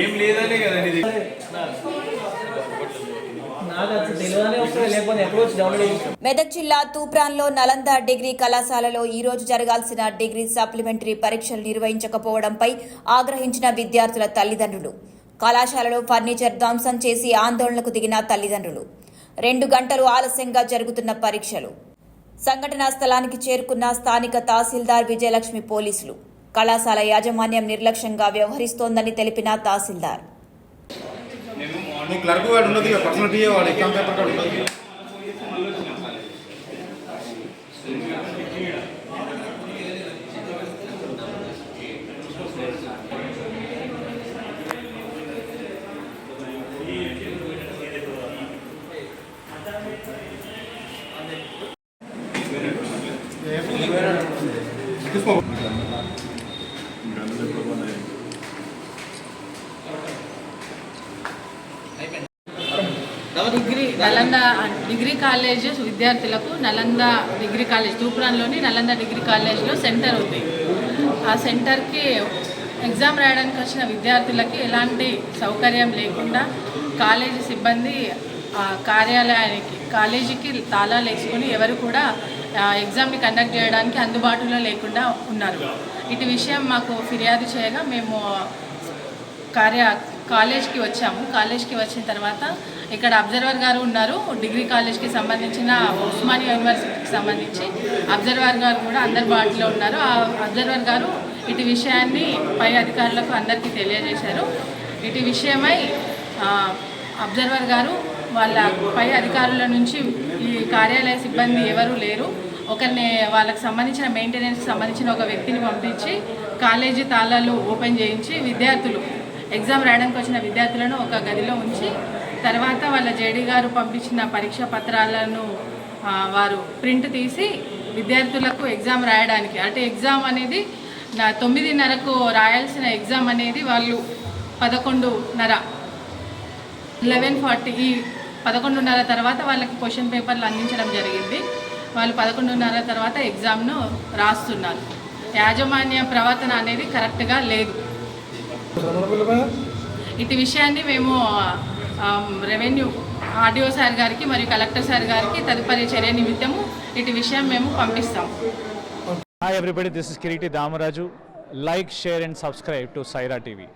ఏం లేదనే మెదక్ జిల్లా తూప్రాన్లో నలంద డిగ్రీ కళాశాలలో ఈ రోజు జరగాల్సిన డిగ్రీ సప్లిమెంటరీ పరీక్షలు నిర్వహించకపోవడంపై ఆగ్రహించిన విద్యార్థుల తల్లిదండ్రులు. కళాశాలలో ఫర్నిచర్ ధ్వంసం చేసి ఆందోళనకు దిగిన తల్లిదండ్రులు. రెండు గంటలు ఆలస్యంగా జరుగుతున్న పరీక్షలు. సంఘటనా స్థలానికి చేరుకున్న స్థానిక తహసీల్దార్ విజయలక్ష్మి పోలీసులు. కళాశాల యాజమాన్యం నిర్లక్ష్యంగా వ్యవహరిస్తోందని తెలిపిన tahsildar. Clerk degree Nalanda degree college విద్యార్థులకు నలంద డిగ్రీ కాలేజ్ తూప్రాన్లోని నలంద డిగ్రీ కాలేజ్లో సెంటర్ ఉంది. ఆ సెంటర్కి ఎగ్జామ్ రాయడానికి వచ్చిన విద్యార్థులకి ఎలాంటి సౌకర్యం లేకుండా కాలేజీ సిబ్బంది ఆ కార్యాలయానికి కాలేజీకి తాళాలు వేసుకొని ఎవరు కూడా ఎగ్జామ్ని కండక్ట్ చేయడానికి అందుబాటులో లేకుండా ఉన్నారు. ఇటు విషయం మాకు ఫిర్యాదు చేయగా మేము కార్య కాలేజ్కి వచ్చాము. కాలేజ్కి వచ్చిన తర్వాత ఇక్కడ అబ్జర్వర్ గారు ఉన్నారు డిగ్రీ కాలేజ్కి సంబంధించిన ఉస్మానియా యూనివర్సిటీకి సంబంధించి అబ్జర్వర్ గారు కూడా అందుబాటులో ఉన్నారు. ఆ అబ్జర్వర్ గారు ఇటు విషయాన్ని పై అధికారులకు అందరికీ తెలియజేశారు. ఇటు విషయమై అబ్జర్వర్ గారు వాళ్ళ పై అధికారుల నుంచి ఈ కార్యాలయ సిబ్బంది ఎవరూ లేరు. ఒకరిని వాళ్ళకి సంబంధించిన మెయింటెనెన్స్కి సంబంధించిన ఒక వ్యక్తిని పంపించి కాలేజీ తాళాలు ఓపెన్ చేయించి విద్యార్థులు ఎగ్జామ్ రాయడానికి వచ్చిన విద్యార్థులను ఒక గదిలో ఉంచి తర్వాత వాళ్ళ జేడీ గారు పంపించిన పరీక్ష పత్రాలను వారు ప్రింట్ తీసి విద్యార్థులకు ఎగ్జామ్ రాయడానికి అంటే ఎగ్జామ్ అనేది నా తొమ్మిదిన్నరకు రాయాల్సిన ఎగ్జామ్ అనేది వాళ్ళు పదకొండున్నర లెవెన్ ఫార్టీ ఈ పదకొండున్నర తర్వాత వాళ్ళకి క్వశ్చన్ పేపర్లు అందించడం జరిగింది. వాళ్ళు పదకొండున్నర తర్వాత ఎగ్జామ్ను రాస్తున్నారు. యాజమాన్య ప్రవర్తన అనేది కరెక్ట్గా లేదు. ఇటు విషయాన్ని మేము రెవెన్యూ ఆర్డిఓ సార్ గారికి మరియు కలెక్టర్ సార్ గారికి తదుపరి చర్య నిమిత్తము ఇటు విషయం మేము పంపిస్తాం. Hi everybody this is Kireeti Damaraju like share and subscribe to Saira TV